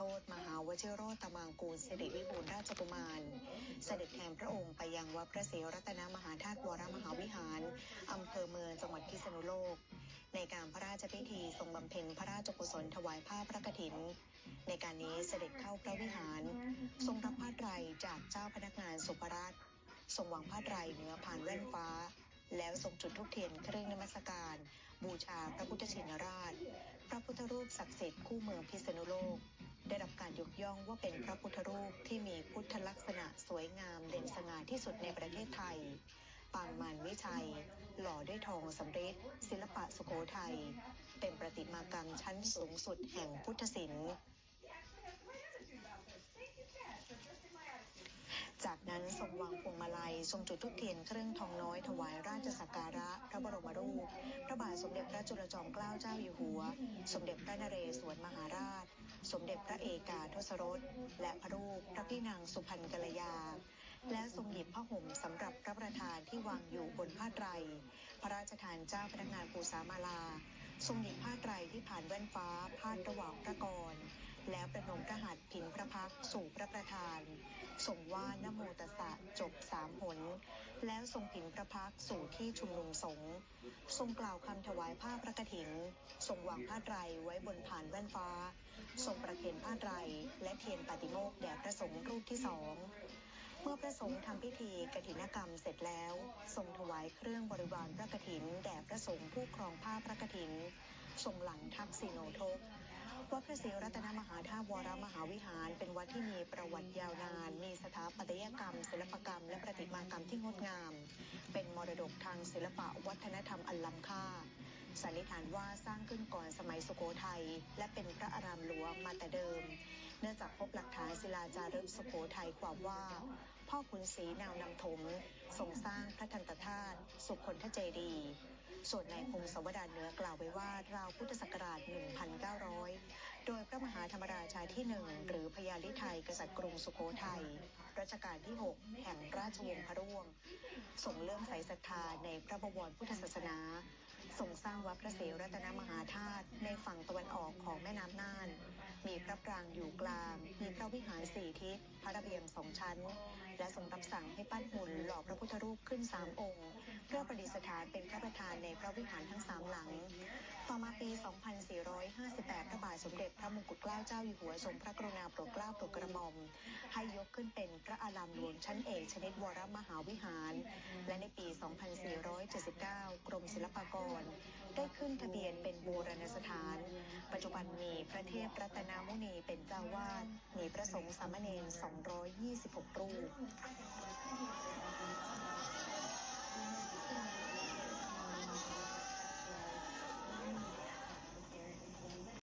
ชตมหาวชิโรตมางกูลสิริวิบูลราชกุมาร เสด็จแทนพระองค์ไปยังวัดพระศรีรัตนมหาธาตุวรมหาวิหารอำเภอเมืองจังหวัดพิษณุโลก ในการพระราชพิธีทรงบำเพ็ญพระราชกุศลถวายผ้าพระกฐิน ในการนี้เสด็จเข้าพระวิหาร ทรงรับผ้าไตรจากเจ้าพนักงานสุภราชทรงวางผ้าไตรเหนือผ่านแว่นฟ้าแล้วทรงจุดธูปเทียนเครื่องนมัสการ บูชาพระพุทธชินราช พระพุทธรูปศักดิ์สิทธิ์คู่เมืองพิษณุโลก ย่องว่าเป็นพระพุทธรูปที่มีพุทธลักษณะสวยงามเด่นสง่าที่สุดในประเทศไทย ปางมารวิชัย หล่อด้วยทองสำริดศิลปะสุโขทัย เป็นประติมากรรมชั้นสูงสุดแห่งพุทธศิลป์จากนั้นทรงวางพวง ทรงจุดธูปเทียนเครื่องทองน้อยถวายราชสักการะ พระบรมรูป พระบาทสมเด็จพระจุลจอมเกล้าเจ้าอยู่หัว สมเด็จพระนเรศวรมหาราช สมเด็จพระเอกาทศรส และพระรูปพระพี่นางสุพรรณกัลยา และทรงหยิบผ้าห่มสำหรับพระประธานที่วางอยู่บนผ้าไตร พระราชทานเจ้าพนักงานปูสามาลา ทรงหยิบผ้าไตรที่ผ่านแว่นฟ้าพาดระหว่างพระกร แล้วประนมพระหัตถ์พิงพระพักสู่พระประธาน ทรงว่านโมตสะจบสามหน แล้วทรงพิงพระพักสู่ที่ชุมนุมสงฆ์ทรงกล่าวคำถวายผ้าพระกฐิน ทรงวางผ้าไตรไว้บนผ่านแว่นฟ้า ทรงประเคนผ้าไตรและเทียนปฏิโมกแด่พระสงฆ์รูปที่สองเมื่อพระสงฆ์ทำพิธีกฐินกรรมเสร็จแล้ว ทรงถวายเครื่องบริวารพระกฐิน แด่พระสงฆ์ผู้ครองผ้าพระกฐิน ทรงหลังทักษิโนทก วัดพระศรีรัตนมหาธาตุวรมหาวิหาร เป็นวัดที่มีประวัติยาวนาน มีสถาปัตยกรรม ศิลปกรรม และประติมากรรมที่งดงาม เป็นมรดกทางศิลปะวัฒนธรรมอันล้ำค่าสันนิษฐานว่าสร้างขึ้นก่อนสมัยสุโขทัยและเป็นพระอารามหลวงมาแต่เดิม เนื่องจากพบหลักฐานศิลาจารึกสุโขทัยความว่า พ่อขุนศรีนาวนำถมทรงสร้างพระทันตธาตุสุคนทเจดี ส่วนในพงศวดารเหนือกล่าวไว้ว่าราวพุทธศักราช 1,900 หาธรรมราชาที่หนึ่งหรือพญาลิไทยกษัตริย์กรุงสุโขทัยรัชกาลที่ 6 แห่งราชวงศ์พระร่วงทรงเลื่อมใสศรัทธาในพระบวรพุทธศาสนาทรงสร้างวัดพระศรีรัตนมหาธาตุในฝั่งตะวันออกของแม่น้ำน่าน มีพระปรางอยู่กลาง มีพระวิหารสี่ทิศ พระระเบียงสองชั้น และทรงรับสั่งให้ปั้นหุ่นหล่อพระพุทธรูปขึ้นสามองค์ เพื่อประดิษฐานเป็นพระประธานในพระวิหารทั้งสามหลัง ต่อมาปี 2458 สมเด็จพระมงกุฎเกล้าเจ้าอยู่หัวทรงพระกรุณาโปรดเกล้าโปรดกระหม่อม ให้ยกขึ้นเป็นพระอารามหลวงชั้นเอกชนิดวรมหาวิหาร และในปี 2479 กรมศิลปากร ได้ขึ้นทะเบียนเป็นโบูรณสถาน ปัจจุบันมีพระเทพรัตนามุนีเป็นเจ้าวาดมีพระสงฆ์สามเณร226 รูป